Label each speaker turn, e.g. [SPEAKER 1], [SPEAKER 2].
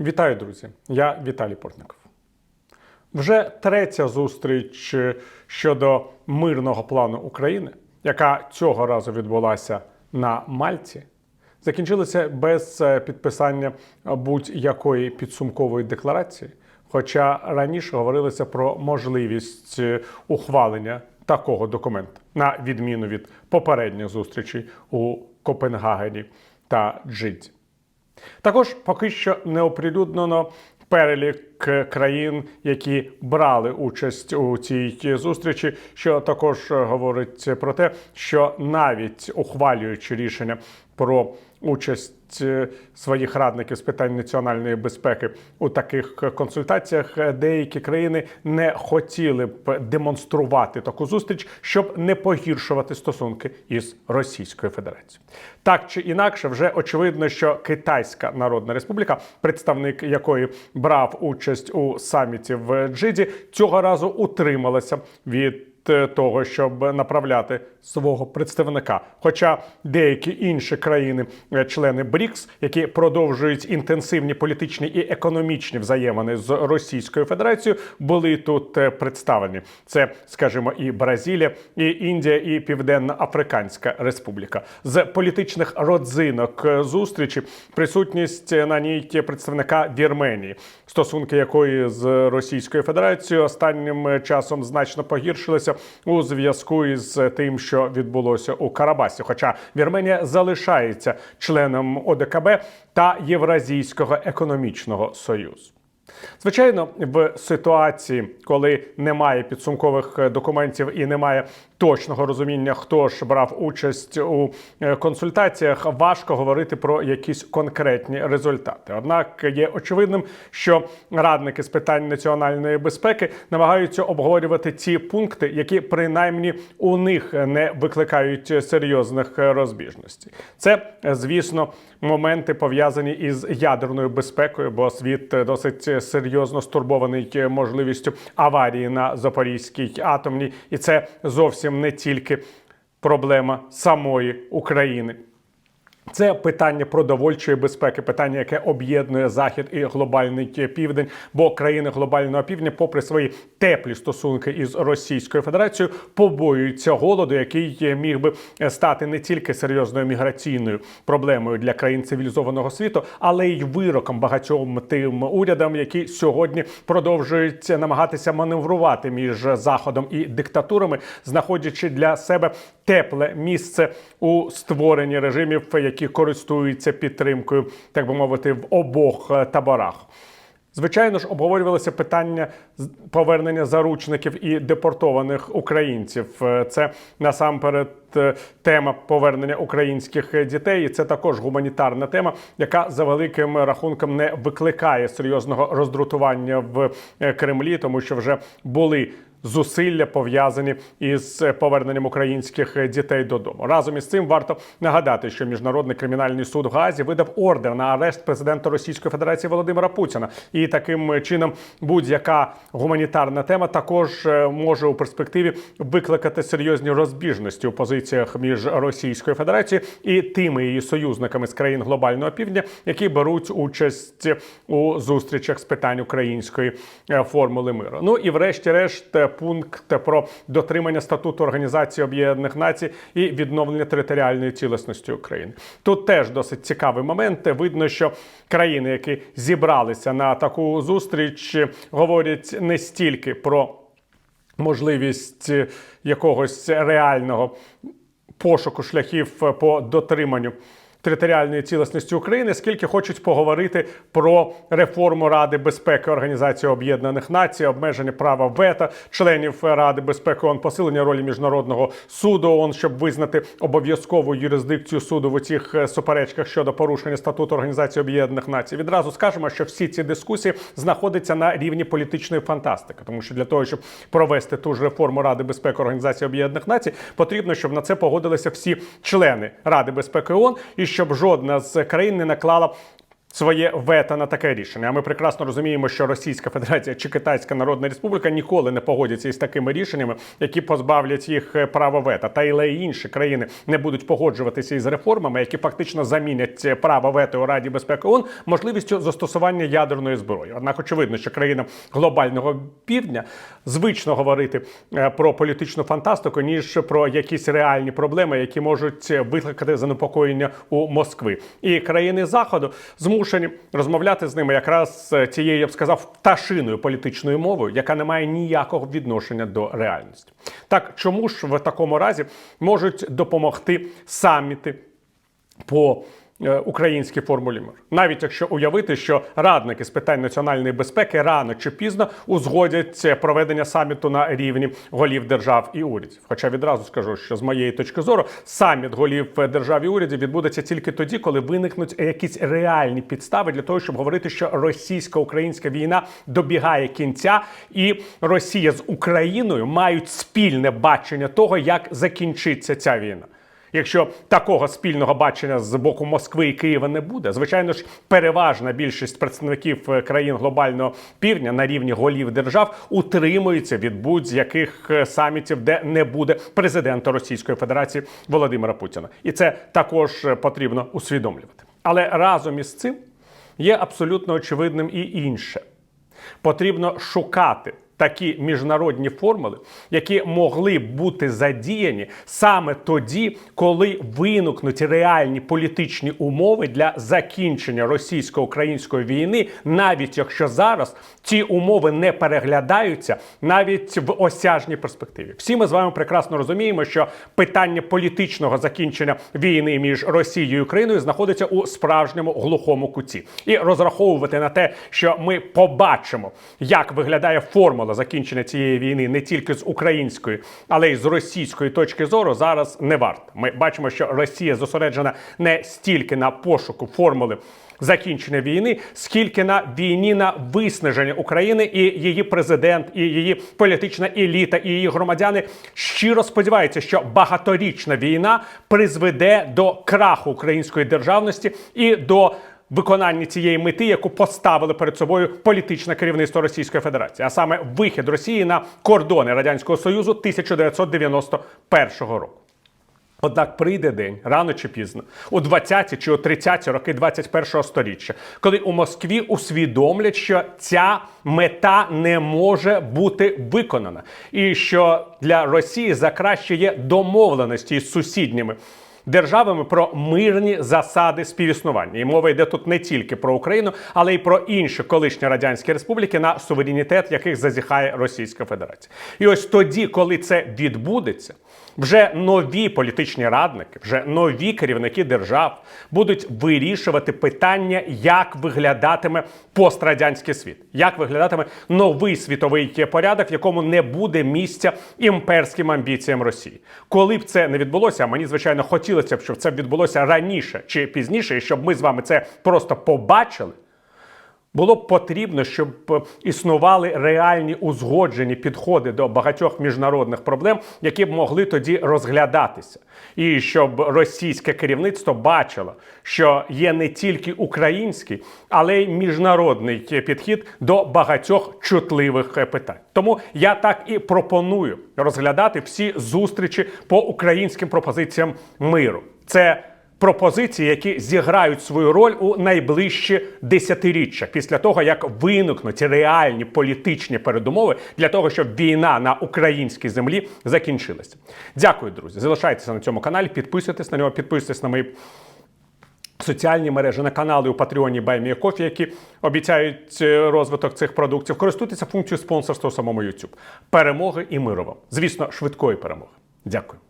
[SPEAKER 1] Вітаю, друзі! Я Віталій Портников. Вже третя зустріч щодо мирного плану України, яка цього разу відбулася на Мальті, закінчилася без е, підписання будь-якої підсумкової декларації. Хоча раніше говорилося про можливість е, ухвалення такого документу, на відміну від попередніх зустрічей у Копенгагені та Джидзі. Також поки що не оприлюднено перелік країн, які брали участь у цій зустрічі, що також говорить про те, що навіть ухвалюючи рішення про участь е, своїх радників з питань національної безпеки у таких консультаціях, деякі країни не хотіли б демонструвати таку зустріч, щоб не погіршувати стосунки із Російською Федерацією. Так чи інакше, вже очевидно, що Китайська Народна Республіка, представник якої брав участь у саміті в Джиді, цього разу утрималася від е, того, щоб направляти свого представника. Хоча деякі інші країни, е, БРІКС, які продовжують інтенсивні політичні і економічні взаємини з Російською Федерацією, були тут е, представлені. Це, скажімо, і Бразилія, і Індія, і Південна Африканська Республіка. З політичних родзинок е, зустрічі присутність на ній представника Вірменії, стосунки якої з Російською Федерацією останнім часом значно погіршилися у зв'язку із тим, що відбулося у Карабасі. Хоча Вірменія залишається членом ОДКБ та Євразійського економічного союзу. Звичайно, в ситуації, коли немає підсумкових е, документів і немає точного розуміння, хто ж брав участь у е, консультаціях, важко говорити про якісь конкретні результати. Однак є очевидним, що радники з питань національної безпеки намагаються обговорювати ті пункти, які принаймні у них не викликають серйозних розбіжностей. Це, звісно, моменти пов'язані із ядерною безпекою, бо світ досить серйозно стурбований можливістю аварії на Запорізькій атомній, і це зовсім не тільки проблема самої України. Це питання продовольчої безпеки, питання, яке об'єднує захід і глобальний південь. Бо країни глобального півдня, попри свої теплі стосунки із Російською Федерацією, побоюються голоду, який міг би стати не тільки серйозною міграційною проблемою для країн цивілізованого світу, але й вироком багатьом тим урядам, які сьогодні продовжують намагатися маневрувати між заходом і диктатурами, знаходячи для себе тепле місце у створенні режимів, які користуються підтримкою, так би мовити, в обох е, таборах. Звичайно ж, обговорювалося питання повернення заручників і депортованих українців. Е, Це насамперед е, тема повернення українських дітей. І це також гуманітарна тема, яка за великим рахунком не викликає серйозного роздрутування в Кремлі, тому що вже були зусилля пов'язані із поверненням українських дітей додому. Разом із цим варто нагадати, що міжнародний кримінальний суд в Гаазі видав ордер на арешт президента Російської Федерації Володимира Путіна. І таким чином будь-яка гуманітарна тема також е, може у перспективі викликати серйозні розбіжності у позиціях між Російською Федерацією і тими її союзниками з країн глобального півдня, які беруть участь у зустрічах з питань української е, формули миру. Ну і врешті-решт е, пункт про дотримання статуту Організації Об'єднаних Націй і відновлення територіальної цілісності України. Тут теж досить цікавий момент. Видно, що країни, які зібралися на таку зустріч, говорять не стільки про можливість якогось реального пошуку шляхів по дотриманню територіальної цілісності України, скільки хочуть поговорити про реформу Ради безпеки Організації Об'єднаних Націй, обмеження права вето членів Ради безпеки ООН, посилення ролі міжнародного суду ООН, щоб визнати обов'язкову юрисдикцію суду в цих е, суперечках щодо порушення статуту Організації Об'єднаних Націй. Відразу скажемо, що всі ці дискусії знаходяться на рівні політичної фантастики, тому що для того, щоб провести ту ж реформу Ради безпеки Організації Об'єднаних Націй, потрібно, щоб на це погодилися всі члени Ради безпеки ООН і щоб жодна з країн не наклала своє вето на таке рішення. А ми прекрасно розуміємо, що Російська Федерація чи Китайська Народна Республіка ніколи не погодяться із такими рішеннями, які позбавлять їх е, права вето. Та й інші країни не будуть погоджуватися із реформами, які фактично замінять е, право вето у Раді безпеки ООН можливістю застосування ядерної зброї. Однак очевидно, що країнам глобального півдня звично говорити е, про політичну фантастику ніж про якісь реальні проблеми, які можуть викликати занепокоєння у Москви. І країни заходу змушені розмовляти з ними якраз е, цією, я б сказав, пташиною політичною мовою, яка не має ніякого відношення до реальності. Так чому ж в такому разі можуть допомогти саміти по е, українській формулі миру. навіть якщо уявити, що радники з питань національної безпеки рано чи пізно узгодять е, проведення саміту на рівні голів держав і урядів. Хоча відразу скажу, що з моєї точки зору саміт голів держав і урядів відбудеться тільки тоді, коли виникнуть якісь реальні підстави для того, щоб говорити, що російсько-українська війна добігає кінця, і Росія з Україною мають спільне бачення того, як закінчиться ця війна. Якщо такого спільного бачення з боку Москви і Києва не буде, звичайно ж, переважна більшість представників е, країн глобального півдня на рівні голів держав утримується від будь-яких е, самітів, де не буде президента Російської Федерації Володимира Путіна, і це також е, потрібно усвідомлювати. Але разом із цим є абсолютно очевидним і інше. Потрібно шукати такі міжнародні формули, які могли бути задіяні саме тоді, коли виникнуть реальні політичні умови для закінчення російсько-української війни, навіть якщо зараз ці умови не переглядаються навіть в осяжній перспективі. Всі ми з вами прекрасно розуміємо, що питання політичного закінчення війни між Росією і Україною знаходиться у справжньому глухому куті, і розраховувати на те, що ми побачимо, як виглядає формула закінчення цієї війни не тільки з української, але й з російської точки зору, зараз не варто. Ми бачимо, що Росія зосереджена не стільки на пошуку формули. Закінчення війни, скільки на війні на виснаження України і її президент, і її політична еліта, і її громадяни щиро сподіваються, що багаторічна війна призведе до краху української державності і до виконання цієї мети, яку поставили перед собою політичне керівництво Російської Федерації, а саме вихід Росії на кордони Радянського Союзу 1991 року. Однак прийде день рано чи пізно, у 20-ті чи у 30-ті роки 21-го сторіччя, коли у Москві усвідомлять, що ця мета не може бути виконана, і що для Росії за краще є домовленості з сусідніми державами про мирні засади співіснування. І мова йде тут не тільки про Україну, але й про інші колишні радянські республіки, на суверенітет яких зазіхає Російська Федерація. І ось тоді, коли це відбудеться. Вже нові політичні радники, вже нові керівники держав будуть вирішувати питання, як виглядатиме пострадянський світ, як виглядатиме новий світовий порядок, в якому не буде місця імперським амбіціям Росії. Коли б це не відбулося, мені звичайно хотілося б, щоб це відбулося раніше чи пізніше, і щоб ми з вами це просто побачили. Було б потрібно, щоб е, існували реальні узгоджені підходи до багатьох міжнародних проблем, які б могли тоді розглядатися, і щоб російське керівництво бачило, що є не тільки український, але й міжнародний підхід до багатьох чутливих е, питань. Тому я так і пропоную розглядати всі зустрічі по українським пропозиціям миру. Це пропозиції, які зіграють свою роль у найближчі десятиріччя після того, як виникнуть реальні політичні передумови для того, щоб війна на українській землі закінчилася. Дякую, друзі. Залишайтеся на цьому каналі, підписуйтесь на нього, підписуйтесь на мої. Соціальні мережі на канали у Патреоні Кофі, які обіцяють е, розвиток цих продуктів, користуйтеся функцією спонсорства у самому YouTube. Перемоги і миру вам. Звісно, швидкої перемоги. Дякую.